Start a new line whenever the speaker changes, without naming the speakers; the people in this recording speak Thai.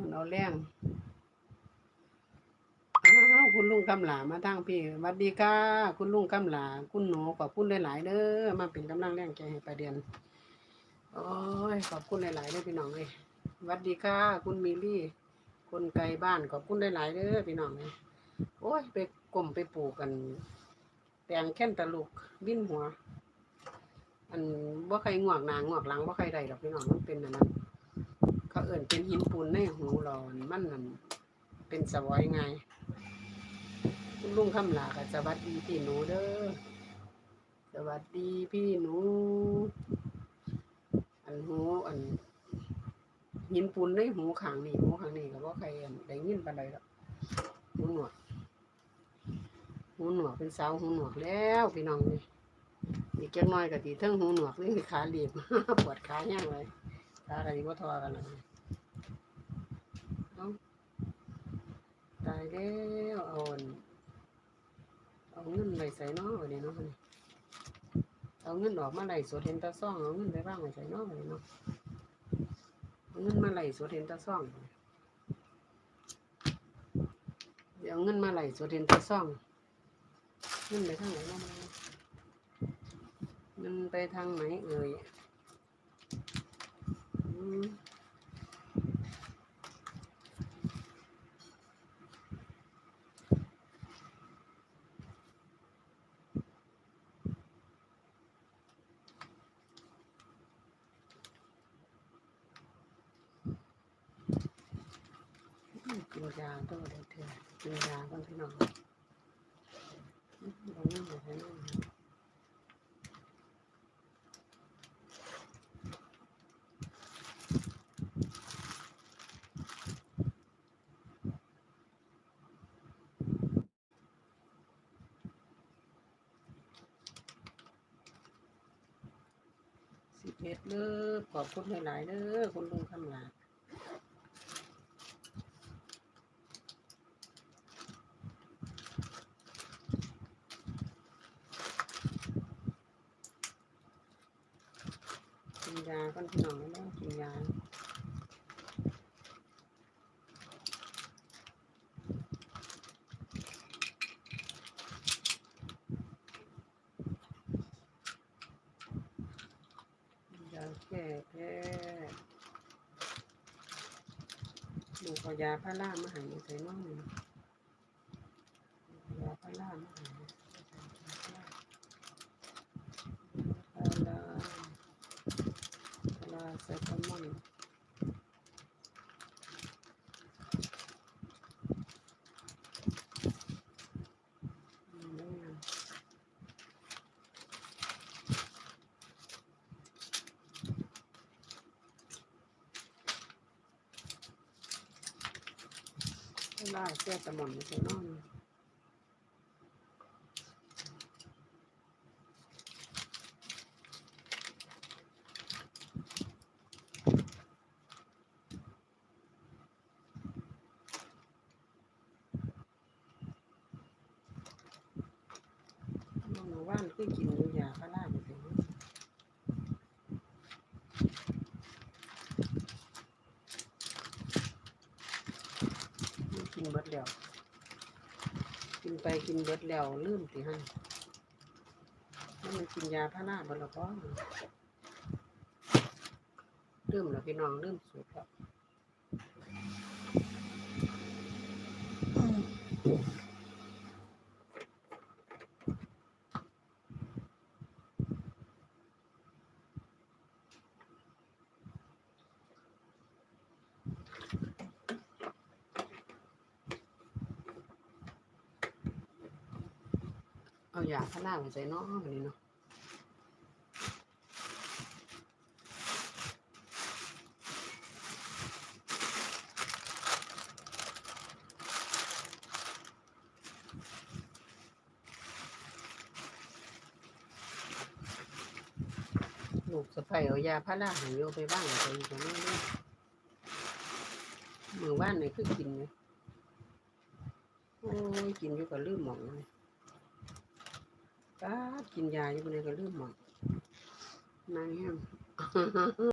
มันเอาแรงอ้าวคุณลุงกำหลามาทางพี่สวัสดีค่ะคุณลุงกำหลา คุณหนูขอบคุณหลายๆเด้อมาเป็นกำลังแรงใจให้ประเดียนโอ้ยขอบคุณหลายๆเด้อพี่น้องเลยสวัสดีค่ะคุณมิลลี่คนไกลบ้านขอบคุณหลายๆเด้อพี่น้องเลยโอ้ยไปกลมไปปลูกกันแตงแค่นตะลุกบินหัว อันว่าใครงวกนางงวกหลังว่าใครใดดอกพี่น้องมันเป็นอันนั้น เขาเอิ่นเป็นหินปูนในหูรอนมันนั่นเป็นสวอยไงคุณลุงคำลากับสวัสดีพี่หนูเด้อสวัสดีพี่หนู อันหูอันหินปูนในหูขางนี่หูขางนี่ก็ว่าใครอันได้ยินปานใดหรอกหูหนวกหูหนวกเป็นสาวหูหนวกแล้วพี่น้องนี่อีกจักหน้อยก็ตีเทั้งหูหนวกนี่ขาหลีบปวดขาแห้งเลยากันนี่ว่าทอกันเลยเอาตายแล้วเอนเอาเงินไปใส่น้อวันนี้เนาะเอาเงินออกมาไหลสดเห็นตาซ่องเอาเงินไปบ้างไปใส่น้อวันนี้เนาะเอาเงินมาไหลสดเห็นตาซ่องเดี๋ยวเอาเงินมาไหลสดเห็นตาซ่องเงินไปทางไหนเนาะมันไปทางไหนเอ่ย อืมกินยาตัวเดียวเถ อะกินยาก่อนพี่น้องอืมเนื้องนะสิบเอ็ดเด้อขอบคุณหลายๆเด้อคุณลุงคำลากินยาก่อนพี่น้องแล้วกินยากินยา แก่แพ้ดูขอยาพารามาหายใส่น้องนี่ยาพารามาใหายพาราปลาแซลมอน ลาแซลมอนใส่นอนเมื่อวานคือกินอยู่ยาพาราไปถึงกินเบิด แล้วกินไปกินเบิดแล้วลืมติฮะให้มันกินยาพาราบิดแล้วก็ลืมแล้วพี่น้องลืมสูตรแล้ว เอาอยาพาราไปใส่เน้องวันนี้เนาะลูกสะใภ้เอายาพาราให้โยไปบ้างไปอยู่ตรงนี้เนาะมือว่านนี่คือกินเลยโอ้ยกินอยู่ก็ลืมหมองเลย ป้ากินยาอยู่บนนี้ก็ลืมหมดนางแห้ง